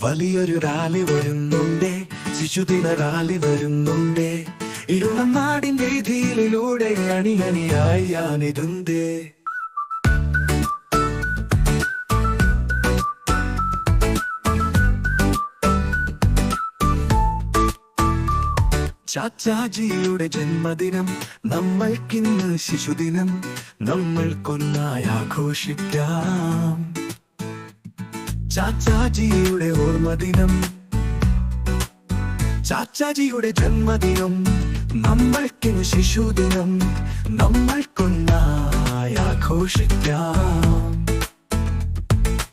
വലിയൊരു റാലി വരുന്നുണ്ടേ. ശിശുദിന റാലി വരുന്നുണ്ടേ. ഇടുന്ന നാടിൻ വീതിയിലൂടെ അണിയണിയായി ഞാനിരുന്നേ ചാച്ചാജിയുടെ ജന്മദിനം നമ്മൾക്കിന്ന് ശിശുദിനം നമ്മൾക്കൊന്നായി ആഘോഷിക്കാം. ചാച്ചാജിയുടെ ഓർമ്മദിനം. ചാച്ചാജിയുടെ ജന്മദിനം. നമ്മൾക്കിന് ശിശുദിനം. നമ്മൾക്കൊന്നായി ആഘോഷിക്കാം.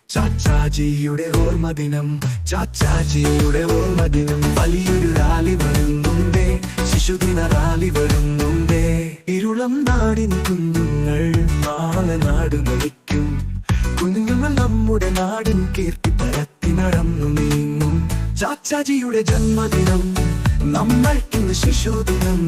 ചാച്ചാജിയുടെ ഓർമ്മദിനം. ചാച്ചാജിയുടെ ഓർമ്മദിനം. വലിയൊരു റാലി വരുന്നുണ്ടേ. ശിശുദിന റാലി വരുന്നുണ്ടേ. ഇരുളം നാടിൻ കുഞ്ഞുങ്ങൾ നാളെ നാട് നയിക്കും കുഞ്ഞുങ്ങൾ നമ്മുടെ നാടിൻ കീർത്തി പരത്തി നടന്നു നീങ്ങും. ചാച്ചാജിയുടെ ജന്മദിനം നമ്മൾ ഇന്ന് ശിശുദിനം.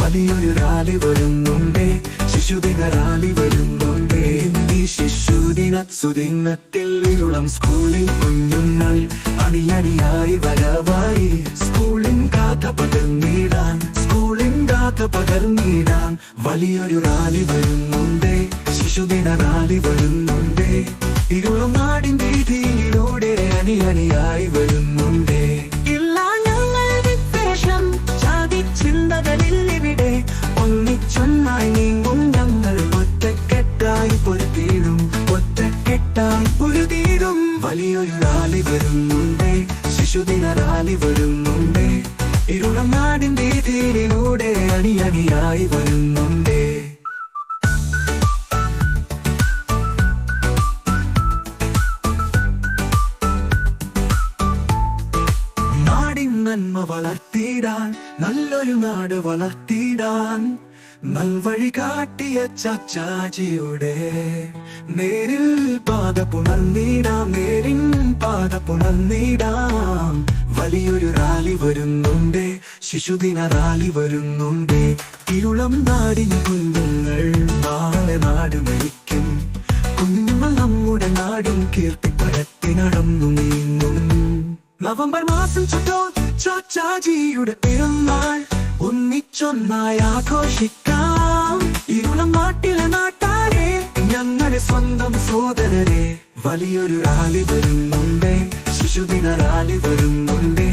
വലിയൊരു റാലി വരുന്നുണ്ടേ ശിശുദിന റാലി വരുന്നുണ്ടേ. ഈ ശിശുദിന സുദിനത്തിൽ ഇരുളം സ്കൂളിൽ കുഞ്ഞുങ്ങൾ അണിയണിയായി വരവായി. സ്കൂളിൻ കാഥ പകർന്നിടാൻ സ്കൂളിൻ കാഥ പകർന്നിടാൻ വലിയൊരു റാലി വരുന്നുണ്ടേ. ശിശുദിന റാലി വരുന്നുണ്ടേ. ഇരുളും നാടിൻ വീതിയിലൂടെ അണിയണിയായി വരുന്നുണ്ടേ. ഇല്ല ഞങ്ങൾ വിദ്വേഷം ജാതി ചിന്തകളില്ലിവിടെ ഒന്നിച്ചൊന്നായി നീങ്ങും. ഞങ്ങൾ ഒറ്റക്കെട്ടായി പൊരുത്തീടും ഒറ്റക്കെട്ടായി പൊരുതീടും വലിയൊരു റാലി വരുന്നുണ്ടേ. ശിശുദിന റാലി വരുന്നുണ്ടേ. ഇരുളം നാടിൻ വീതിയിലൂടെ അണിയണിയായി വരുന്നുണ്ടേ. നന്മ വളർത്തിടാൻ നല്ലൊരു നാട് വളർത്തിയിടാൻ. നൽവഴി കാട്ടിയ ചാച്ചാജിയുടെ നേരിൽ പാത പുണർന്നിടാം നേരിൻ പാത പുണർന്നിടാം. വലിയൊരു റാലി വരുന്നുണ്ട് ശിശുദിന റാലി വരുന്നുണ്ട്. ഇരുളം നാടിന് കുഞ്ഞുങ്ങൾ നാളെ നാട് മരിക്കും. കുഞ്ഞുങ്ങൾ നമ്മുടെ നാടും കീർത്തി നടന്നു നീങ്ങും. നവംബർ മാസം ചുറ്റോ ചാച്ചാജിയുടെ പിറന്നാൾ ഒന്നിച്ചൊന്നായി ആഘോഷിക്കാം. ഇരുളം നാട്ടിലെ നാട്ടാരെ ഞങ്ങളുടെ സ്വന്തം സോദരരെ വലിയൊരു റാലി വരുന്നുണ്ട് ശിശുദിന റാലി വരുന്നുണ്ട്.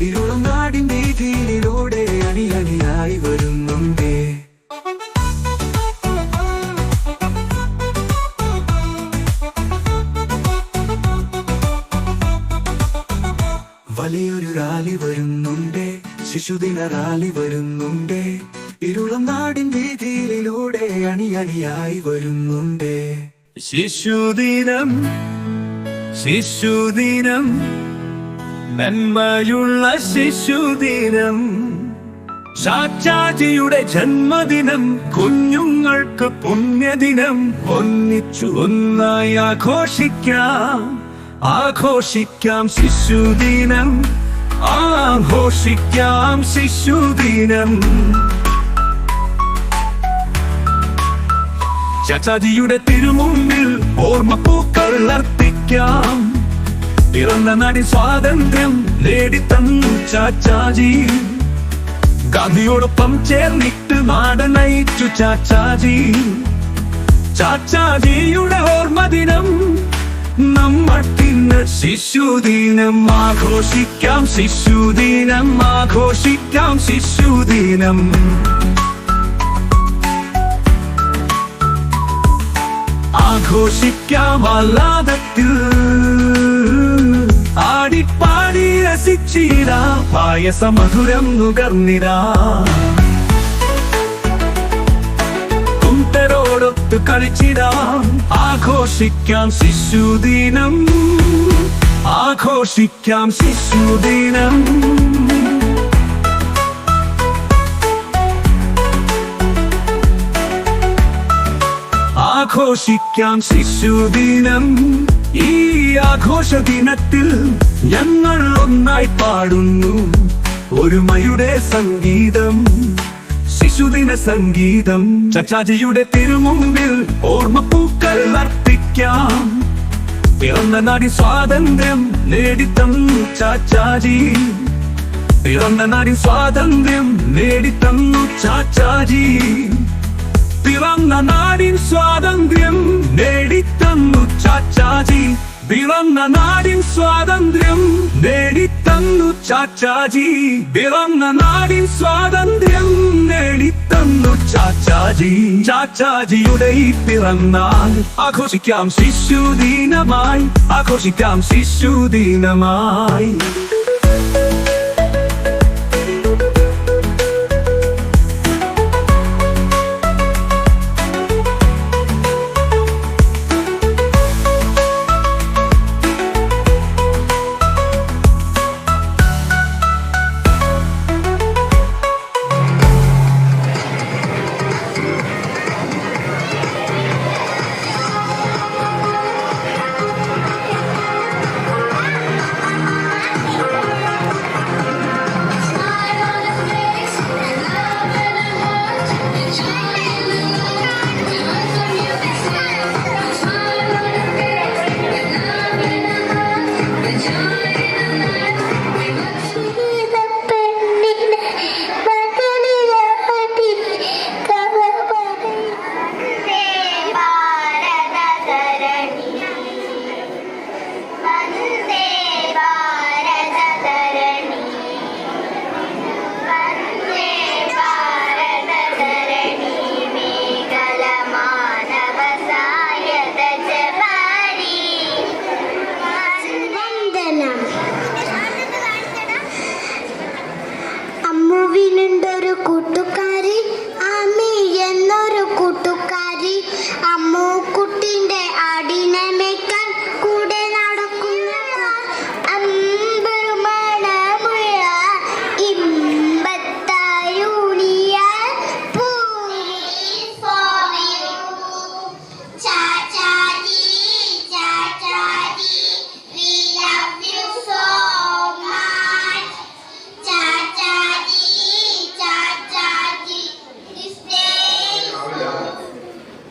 ഇരുളം നാടിൻ വീതിയിലൂടെ അണിയണിയായി വരുന്നുണ്ട് ശിശുദിന റാലി വരുന്നുണ്ട്. ഇരുളം നാടിൻ വീതിയിലൂടെ അണിയണിയായി വരുന്നുണ്ട്. ശിശുദിനം ശിശുദിനം നന്മയുള്ള ശിശുദിനം സാക്ഷാജിയുടെ ജന്മദിനം കുഞ്ഞുങ്ങൾക്ക് പുണ്യദിനം ഒന്നിച്ചു ഒന്നായി ആഘോഷിക്കാം ആഘോഷിക്കാം ശിശുദിനം. ആഘോഷിക്കാം ശിശുദിനം. ചാച്ചാജിയുടെ തിരുമുമ്പിൽ ഓർമ്മപ്പൂക്കൾ അർപ്പിക്കാം. പിറന്ന നടി സ്വാതന്ത്ര്യം നേടിത്തന്നു ചാച്ചാജി. ഗാന്ധിയോടൊപ്പം ചേർന്നിട്ട് നാട് നയിച്ചു ചാച്ചാജി. ചാച്ചാജിയുടെ ഓർമ്മ ദിനം നമ്മൾക്കിന്ന് ശിശുദിനം ആഘോഷിക്കാം. ശിശുദിനം ആഘോഷിക്കാം ശിശുദിനം. ആഘോഷിക്കാം ആഹ്ലാദത്തിൽ. ആടിപ്പാടി രസിച്ചിരാ പായസ മധുരം നുകർന്നിരാ കുന്തരോടൊത്ത് കളിച്ചിടാം ആഘോഷിക്കാം ശിശുദിനം. ആഘോഷിക്കാം ശിശുദിനം ആഘോഷിക്കാം ശിശുദിനം ഈ ആഘോഷ ദിനത്തിൽ ഞങ്ങൾ ഒന്നായി പാടുന്നു. ഒരുമയുടെ സംഗീതം ശിശുദിന സംഗീതം. ചച്ചാജിയുടെ തിരുമുമ്പിൽ ഓർമ്മപ്പൂക്കൾ അർപ്പിക്കാം. പിറന്ന നാടി സ്വാതന്ത്ര്യം നേടിത്തന്നു ചാച്ചാജി. പിറന്ന നാടി സ്വാതന്ത്ര്യം നേടിത്തന്നു ചാച്ചാജി. പിറന്ന നാടിൻ സ്വാതന്ത്ര്യം നേടിത്തന്നു ചാച്ചാജി. പിറന്ന നാടിൻ സ്വാതന്ത്ര്യം നേടിത്തന്നു ചാച്ചാജി. പിറന്ന നാടിൻ സ്വാതന്ത്ര്യം നേടിത്തന്നു ചാച്ചാജി. ചാച്ചാജിയുടെ ഈ പിറന്നാൾ ആഘോഷിക്കാം ശിശുദിനമായി. ആഘോഷിക്കാം ശിശുദിനമായി.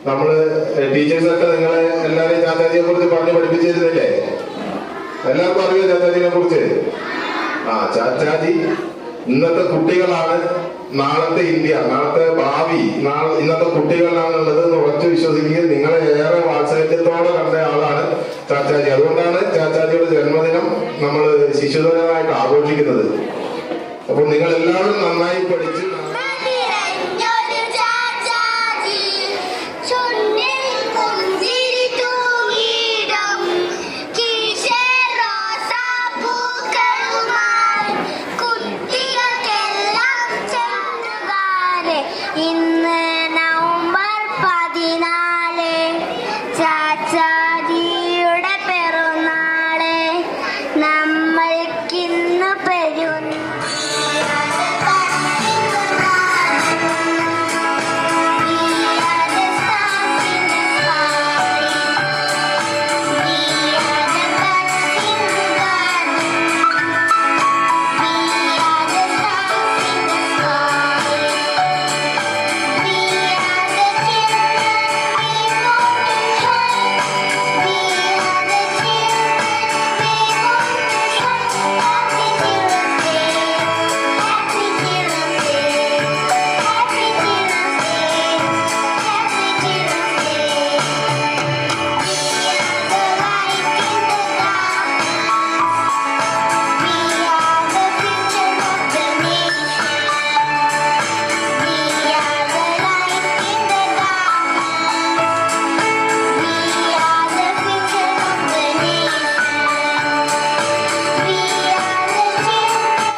നമ്മൾ ടീച്ചേഴ്സൊക്കെ നിങ്ങളെ എല്ലാരെയും ചാച്ചാജിയെ കുറിച്ച് പറഞ്ഞ് പഠിപ്പിച്ചിരുന്നില്ലേ? എല്ലാവർക്കും അറിയോ ചാച്ചാജിനെ കുറിച്ച് ആ ചാച്ചാജി ഇന്നത്തെ കുട്ടികളാണ് നാളത്തെ ഇന്ത്യ നാളത്തെ ഭാവി നാളെ ഇന്നത്തെ കുട്ടികളാണുള്ളത് എന്ന് ഉറച്ചു വിശ്വസിക്കുകയും നിങ്ങളെ ഏറെ വാത്സല്യത്തോടെ കണ്ട ആളാണ് ചാച്ചാജി അതുകൊണ്ടാണ് ചാച്ചാജിയുടെ ജന്മദിനം നമ്മൾ ശിശുദിനമായിട്ട് ആഘോഷിക്കുന്നത്. അപ്പൊ നിങ്ങൾ എല്ലാവരും നന്നായി പഠിച്ച്